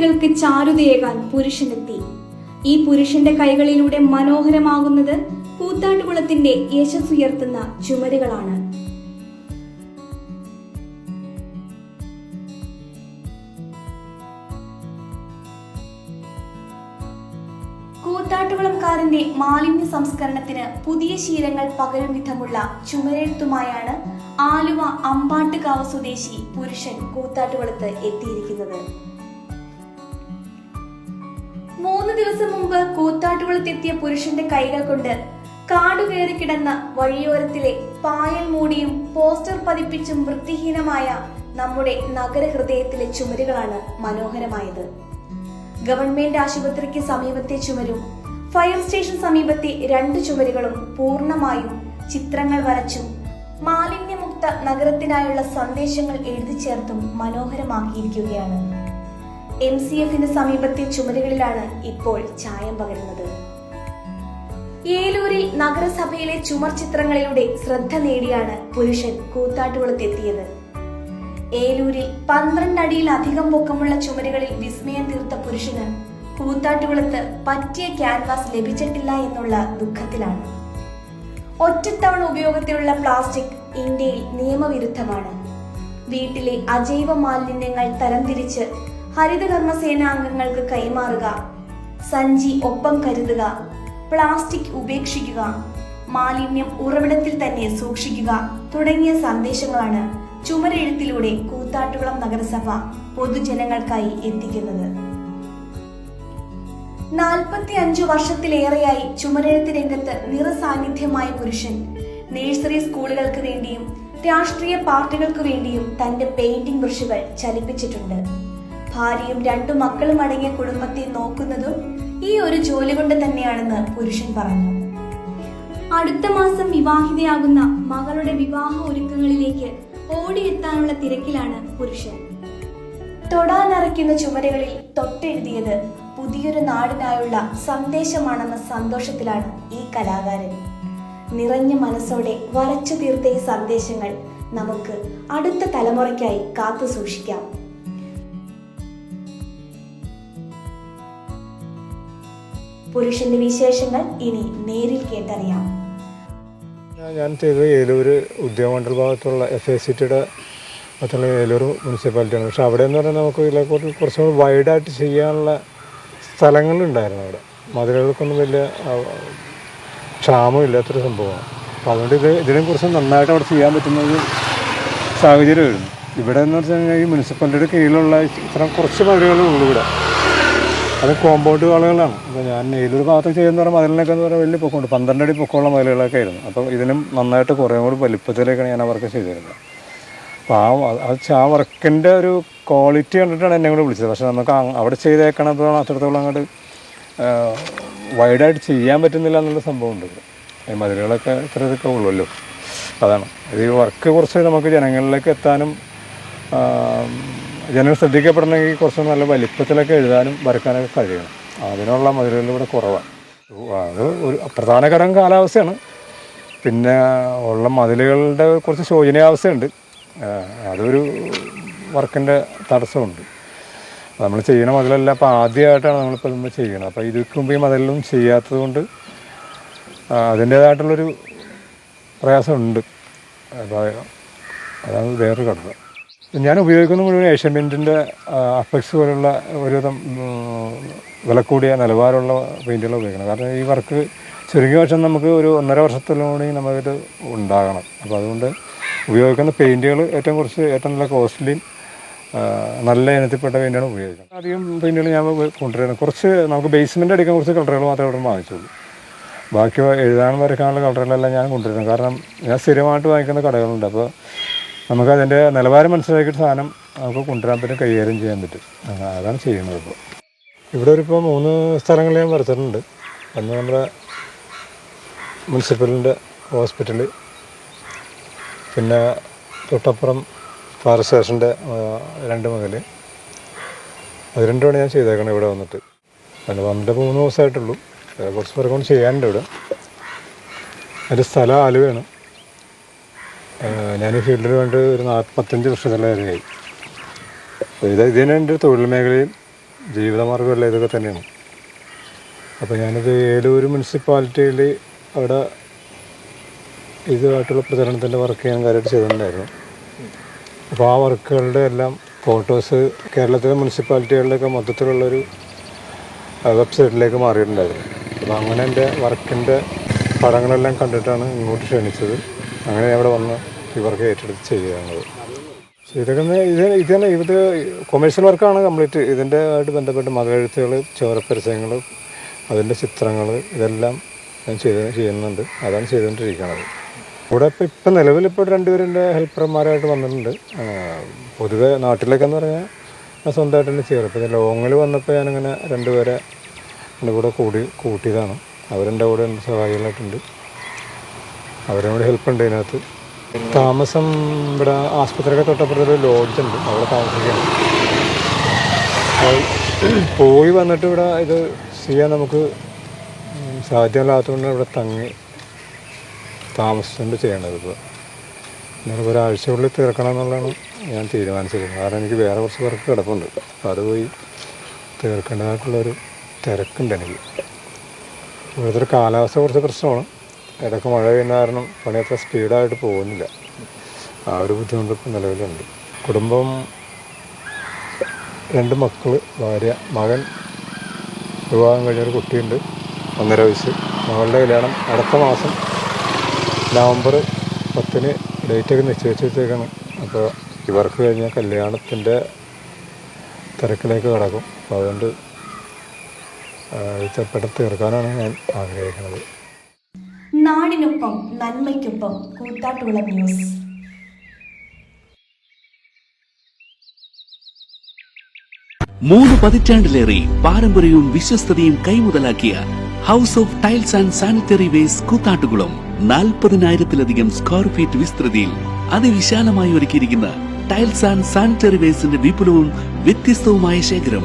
ചുമരുകൾക്ക് ചാരുതയേകാൻ പുരുഷനെത്തി. ഈ പുരുഷന്റെ കൈകളിലൂടെ മനോഹരമാകുന്നത് കൂത്താട്ടുകുളത്തിന്റെ യശസ്സുയർത്തുന്ന ചുമരുകളാണ്. കൂത്താട്ടുകുളംകാരന്റെ മാലിന്യ സംസ്കരണത്തിന് പുതിയ ശീലങ്ങൾ പകരും വിധമുള്ള ചുമരെഴുത്തുമായാണ് ആലുവ അമ്പാട്ടുകാവ് സ്വദേശി പുരുഷൻ കൂത്താട്ടുകുളത്ത് എത്തിയിരിക്കുന്നത്. മൂന്ന് ദിവസം മുമ്പ് കൂത്താട്ടുകുളത്തെത്തിയ പുരുഷന്റെ കൈകൾ കൊണ്ട് കാടുകയറി കിടന്ന വഴിയോരത്തിലെ പായൽ മൂടിയും പോസ്റ്റർ പതിപ്പിച്ചും വൃത്തിഹീനമായ നമ്മുടെ നഗരഹൃദയത്തിലെ ചുമരുകളാണ് മനോഹരമായത്. ഗവൺമെന്റ് ആശുപത്രിക്ക് സമീപത്തെ ചുമരും ഫയർ സ്റ്റേഷൻ സമീപത്തെ രണ്ട് ചുമരുകളും പൂർണമായും ചിത്രങ്ങൾ വരച്ചും മാലിന്യമുക്ത നഗരത്തിനായുള്ള സന്ദേശങ്ങൾ എഴുതി ചേർത്തും മനോഹരമാക്കിയിരിക്കുകയാണ്. എം സി എഫിന് സമീപത്തെ ചുമരുകളിലാണ് ഇപ്പോൾ ചായം പകരുന്നത്. ഏലൂരിൽ നഗരസഭയിലെ ചുമർ ചിത്രങ്ങളിലൂടെ ശ്രദ്ധ നേടിയാണ് പുരുഷൻ കൂത്താട്ടുകുളത്തെത്തിയത്. ഏലൂരിൽ പന്ത്രണ്ട് അടിയിലധികം പൊക്കമുള്ള ചുമരുകളിൽ വിസ്മയം തീർത്ത പുരുഷന് കൂത്താട്ടുകുളത്ത് പറ്റിയ ക്യാൻവാസ് ലഭിച്ചിട്ടില്ല എന്നുള്ള ദുഃഖത്തിലാണ്. ഒറ്റത്തവണ ഉപയോഗത്തിലുള്ള പ്ലാസ്റ്റിക് ഇന്ത്യയിൽ നിയമവിരുദ്ധമാണ്. വീട്ടിലെ അജൈവ മാലിന്യങ്ങൾ തരംതിരിച്ച് ഹരിതകർമ്മസേന അംഗങ്ങൾക്ക് കൈമാറുക. സഞ്ചി ഒപ്പം കരുതുക. പ്ലാസ്റ്റിക് ഉപേക്ഷിക്കുക. മാലിന്യം ഉറവിടത്തിൽ തന്നെ സൂക്ഷിക്കുക തുടങ്ങിയ സന്ദേശങ്ങളാണ് ചുമരെഴുത്തിലൂടെ കൂത്താട്ടുകുളം നഗരസഭ പൊതുജനങ്ങൾക്കായി എത്തിക്കുന്നത്. നാൽപ്പത്തി അഞ്ചു വർഷത്തിലേറെയായി ചുമരെഴുത്ത് രംഗത്ത് നിറസാന്നിധ്യമായ പുരുഷൻ. നഴ്സറി സ്കൂളുകൾക്ക് വേണ്ടിയും രാഷ്ട്രീയ പാർട്ടികൾക്ക് വേണ്ടിയും തന്റെ പെയിന്റിംഗ് ബ്രഷുകൾ ചലിപ്പിച്ചിട്ടുണ്ട്. ഭാര്യയും രണ്ടു മക്കളും അടങ്ങിയ കുടുംബത്തെ നോക്കുന്നതും ഈ ഒരു ജോലി കൊണ്ട് തന്നെയാണെന്ന് പുരുഷൻ പറഞ്ഞു. അടുത്ത മാസം വിവാഹിതയാകുന്ന മകളുടെ വിവാഹ ഒരുക്കങ്ങളിലേക്ക് ഓടിയെത്താനുള്ള തിരക്കിലാണ് പുരുഷൻ. തൊടാനറയ്ക്കുന്ന ചുമരുകളിൽ തൊട്ടെഴുതിയത് പുതിയൊരു നാടിനായുള്ള സന്ദേശമാണെന്ന സന്തോഷത്തിലാണ് ഈ കലാകാരൻ. നിറഞ്ഞ മനസ്സോടെ വരച്ചു തീർത്ത ഈ സന്ദേശങ്ങൾ നമുക്ക് അടുത്ത തലമുറയ്ക്കായി കാത്തു സൂക്ഷിക്കാം. പുരുഷന്റെ വിശേഷങ്ങൾ ഇനി നേരിൽ കേട്ടറിയാം. ഞാൻ ചെയ്തത് ഏലൂര് ഉദ്യോഗമണ്ഡൽ ഭാഗത്തുള്ള എഫ് എ സിറ്റിയുടെ ഭാഗത്തുള്ള ഏലൂർ മുനിസിപ്പാലിറ്റിയാണ്. പക്ഷെ അവിടെ എന്ന് പറഞ്ഞാൽ നമുക്ക് ഇതിനെക്കുറിച്ച് കുറച്ചുകൂടി വൈഡായിട്ട് ചെയ്യാനുള്ള സ്ഥലങ്ങളുണ്ടായിരുന്നു അവിടെ. മതിലുകൾക്കൊന്നും വലിയ ക്ഷാമം ഇല്ലാത്തൊരു സംഭവമാണ്. അപ്പോൾ അതുകൊണ്ട് ഇത് ഇതിനെക്കുറിച്ച് നന്നായിട്ട് അവിടെ ചെയ്യാൻ പറ്റുന്ന ഒരു സാഹചര്യമായിരുന്നു ഇവിടെ എന്ന് വെച്ച് കഴിഞ്ഞാൽ ഈ മുനിസിപ്പാലിറ്റിയുടെ കീഴിലുള്ള ഇത്ര കുറച്ച് മതിലുകളേ ഇവിടെ അത് കോമ്പൗണ്ട് വളകളാണ്. അപ്പോൾ ഞാൻ ഏതൊരു ഭാഗത്ത് ചെയ്യുന്ന പറഞ്ഞാൽ മതിലിനൊക്കെ എന്ന് പറഞ്ഞാൽ വലിയ പൊക്കമുണ്ട്. പന്ത്രണ്ട് അടി പൊക്കമുള്ള മതിലുകളൊക്കെ ആയിരുന്നു. അപ്പോൾ ഇതിനും നന്നായിട്ട് കുറേ കൂടി വലിപ്പത്തിലേക്കാണ് ഞാൻ ആ വർക്ക് ചെയ്തിരുന്നത്. അപ്പോൾ ആ അത് ആ വർക്കിന്റെ ഒരു ക്വാളിറ്റി കണ്ടിട്ടാണ് എന്നെ കൂടെ വിളിച്ചത്. പക്ഷേ നമുക്ക് അവിടെ ചെയ്തേക്കണത്തോളം അത്രത്തോളം അങ്ങോട്ട് വൈഡായിട്ട് ചെയ്യാൻ പറ്റുന്നില്ല എന്നുള്ള സംഭവമുണ്ട് ഈ മതിലുകളൊക്കെ ഇത്ര ഇതൊക്കെ ഉള്ളൂല്ലോ. അതാണ്. ഇത് വർക്ക് കുറച്ച് നമുക്ക് ജനങ്ങളിലേക്ക് എത്താനും ജനങ്ങൾ ശ്രദ്ധിക്കപ്പെടണമെങ്കിൽ കുറച്ച് നല്ല വലിപ്പത്തിലൊക്കെ എഴുതാനും വരക്കാനൊക്കെ കഴിയണം. അതിനുള്ള മതിലുകൾ ഇവിടെ കുറവാണ് അത് ഒരു പ്രധാന ഘടകം കാലാവസ്ഥയാണ്. പിന്നെ ഉള്ള മതിലുകളുടെ കുറച്ച് ശോചനീയാവസ്ഥയുണ്ട് അതൊരു വർക്കിന്റെ തടസ്സമുണ്ട്. നമ്മൾ ചെയ്യണ മതിലല്ല അപ്പോൾ ആദ്യമായിട്ടാണ് നമ്മളിപ്പോൾ നമ്മൾ ചെയ്യണം അപ്പോൾ ഇതിക്ക് മുമ്പ് ഈ മതിലൊന്നും ചെയ്യാത്തത് കൊണ്ട് അതിന്റേതായിട്ടുള്ളൊരു പ്രയാസമുണ്ട്. അപ്പോൾ അതാണ് വേറൊരു ഘടകം. ഞാൻ ഉപയോഗിക്കുന്ന മുഴുവൻ ഏഷ്യൻ പെയിന്റിന്റെ അഫക്സ് പോലുള്ള ഒരുവിധം വില കൂടിയ നിലവാരമുള്ള പെയിന്റുകൾ ഉപയോഗിക്കണം കാരണം ഈ വർക്ക് ചുരുങ്ങിയ വർഷം നമുക്ക് ഒരു ഒന്നര വർഷത്തിലൂടെ നമുക്കിത് ഉണ്ടാകണം. അപ്പോൾ അതുകൊണ്ട് ഉപയോഗിക്കുന്ന പെയിന്റുകൾ ഏറ്റവും കുറച്ച് ഏറ്റവും നല്ല കോസ്റ്റ്ലിയും നല്ല ഇനത്തിൽപ്പെട്ട പെയിന്റാണ് ഉപയോഗിക്കുന്നത്. അധികം പെയിന്റുകൾ ഞാൻ കൊണ്ടുവരുന്നത് കുറച്ച് നമുക്ക് ബേസ്മെന്റ് അടിക്കാൻ കുറച്ച് കളറുകൾ മാത്രമേ ഇവിടെ വാങ്ങിച്ചുള്ളൂ. ബാക്കി എഴുതാനും വരയ്ക്കാനുള്ള കളറുകളെല്ലാം ഞാൻ കൊണ്ടുവരുന്നത് കാരണം ഞാൻ സ്ഥിരമായിട്ട് വാങ്ങിക്കുന്ന കടകളുണ്ട്. അപ്പോൾ നമുക്ക് അതിന്റെ നിലവാരം മനസ്സിലാക്കിയിട്ട് സാധനം നമുക്ക് കൊണ്ടുവരാൻ പറ്റും കൈകാര്യം ചെയ്യാൻ പറ്റും. അതാണ് ചെയ്യുന്നത് ഇപ്പോൾ ഇവിടെ ഒരു ഇപ്പോൾ മൂന്ന് സ്ഥലങ്ങളിൽ ഞാൻ വരച്ചിട്ടുണ്ട് ഒന്ന് നമ്മുടെ മുനിസിപ്പലിന്റെ ഹോസ്പിറ്റൽ പിന്നെ തൊട്ടപ്പുറം ഫയർ സ്റ്റേഷന്റെ രണ്ട് മുതൽ അത് രണ്ടുമാണ് ഞാൻ ചെയ്തേക്കണം ഇവിടെ വന്നിട്ട്. അതിന് വന്നിട്ട് മൂന്ന് ദിവസമായിട്ടുള്ളൂ. കുറച്ച് പേർക്ക് ചെയ്യാനുണ്ട് ഇവിടെ. അതിന്റെ സ്ഥലം ആലുവയാണ്. ഞാൻ ഫീൽഡിൽ കണ്ട് ഒരു നാൽപ്പത്തഞ്ച് വർഷത്തിലേറെയായി ഇത് ഇതിന് എന്റെ തൊഴിൽ മേഖലയും ജീവിതമാർഗമല്ല ഇതൊക്കെ തന്നെയാണ്. അപ്പോൾ ഞാനിത് ഏലൂർ മുനിസിപ്പാലിറ്റിയിൽ അവിടെ ഇതുമായിട്ടുള്ള പ്രചരണത്തിന്റെ വർക്ക് ഞാൻ കാര്യമായിട്ട് ചെയ്തിട്ടുണ്ടായിരുന്നു. അപ്പോൾ ആ വർക്കുകളുടെ എല്ലാം ഫോട്ടോസ് കേരളത്തിലെ മുനിസിപ്പാലിറ്റികളുടെയൊക്കെ മൊത്തത്തിലുള്ളൊരു വെബ്സൈറ്റിലേക്ക് മാറിയിട്ടുണ്ടായിരുന്നു. അപ്പോൾ അങ്ങനെ എന്റെ വർക്കിന്റെ പടങ്ങളെല്ലാം കണ്ടിട്ടാണ് ഇങ്ങോട്ട് ക്ഷണിച്ചത്. അങ്ങനെ അവിടെ വന്ന് ഇവർക്ക് വർക്ക് ഏറ്റെടുത്ത് പക്ഷേ ഇതൊക്കെ ഇത് ഇത് തന്നെ ഇത് കൊമേഴ്ഷ്യൽ വർക്കാണ് കംപ്ലീറ്റ് ഇതിന്റെ ആയിട്ട് ബന്ധപ്പെട്ട് മകഴുത്തുകൾ ചോരപ്പരസ്യങ്ങൾ അതിന്റെ ചിത്രങ്ങൾ ഇതെല്ലാം ഞാൻ ചെയ്ത് ചെയ്യുന്നുണ്ട്. അതാണ് ചെയ്തുകൊണ്ടിരിക്കുന്നത്. ഇവിടെ ഇപ്പം നിലവിൽ ഇപ്പോൾ രണ്ടുപേരുടെ ഹെൽപ്പർമാരായിട്ട് വന്നിട്ടുണ്ട്. പൊതുവെ പൊതുവെ നാട്ടിലേക്കെന്ന് പറഞ്ഞാൽ ഞാൻ സ്വന്തമായിട്ട് തന്നെ ചെയ്യാറ്. ഇപ്പം ലോങ്ങിൽ വന്നപ്പോൾ ഞാനിങ്ങനെ രണ്ടുപേരെ എന്റെ കൂടെ കൂടി കൂട്ടിയതാണ്. അവരെന്റെ കൂടെ എന്റെ സഹായികളായിട്ടുണ്ട്. അവരും കൂടെ ഹെൽപ്പ് ഉണ്ട് ഇതിനകത്ത് താമസം ഇവിടെ ആസ്പത്രിയുടെ തൊട്ടപ്പുറത്തൊരു ലോഡ്ജ് ഉണ്ട്. അവിടെ താമസിക്കണം പോയി വന്നിട്ട് ഇവിടെ ഇത് ചെയ്യാൻ നമുക്ക് സാധ്യമല്ലാത്തതുകൊണ്ട് ഇവിടെ തങ്ങി താമസിച്ചുകൊണ്ട് ചെയ്യണത് ഇപ്പോൾ എന്നാലും ഒരാഴ്ചയുള്ളിൽ തീർക്കണം എന്നുള്ളതാണ് ഞാൻ തീരുമാനിച്ചിരുന്നത് കാരണം എനിക്ക് വേറെ കുറച്ച് വർക്ക് കിടപ്പുണ്ട്. അപ്പോൾ അത് പോയി തീർക്കേണ്ടതായിട്ടുള്ളൊരു തിരക്കുണ്ട് എനിക്ക്. ഇവിടുത്തെ കാലാവസ്ഥ കുറച്ച് പ്രശ്നമാണ്. ഇടയ്ക്ക് മഴ പെയ്യുന്ന കാരണം പണി അത്ര സ്പീഡായിട്ട് പോകുന്നില്ല. ആ ഒരു ബുദ്ധിമുട്ട് ഇപ്പം നിലവിലുണ്ട്. കുടുംബം രണ്ട് മക്കൾ ഭാര്യ മകൻ വിവാഹം കഴിഞ്ഞൊരു കുട്ടിയുണ്ട് ഒന്നര വയസ്സ്. മകളുടെ കല്യാണം അടുത്ത മാസം നവംബർ പത്തിന് ഡേറ്റൊക്കെ നിശ്ചയിച്ച് അപ്പോൾ ഇവർക്ക് കഴിഞ്ഞ കല്യാണത്തിന്റെ തിരക്കിലേക്ക് കിടക്കും. അപ്പോൾ അതുകൊണ്ട് പെട്ടെന്ന് തീർക്കാനാണ് ഞാൻ ആഗ്രഹിക്കുന്നത്. നാടിനൊപ്പം നന്മയ്ക്കൊപ്പം കൂത്താട്ടുള്ള ന്യൂസ്. മൂന്ന് പതിറ്റാണ്ടിലേറെ പാരമ്പര്യവും വിശ്വസ്തതയും കൈമുതലാക്കിയ house of tiles and sanitary waste Koothattukulam നാൽപ്പതിനായിരത്തിലധികം square feet വിസ്തൃതിയിൽ അതിവിശാലമായി ഒരുക്കിയിരിക്കുന്ന ടൈൽസ് ആൻഡ് സാനിറ്ററി വേസ്റ്റിന്റെ വിപുലവും വ്യത്യസ്തവുമായ ശേഖരം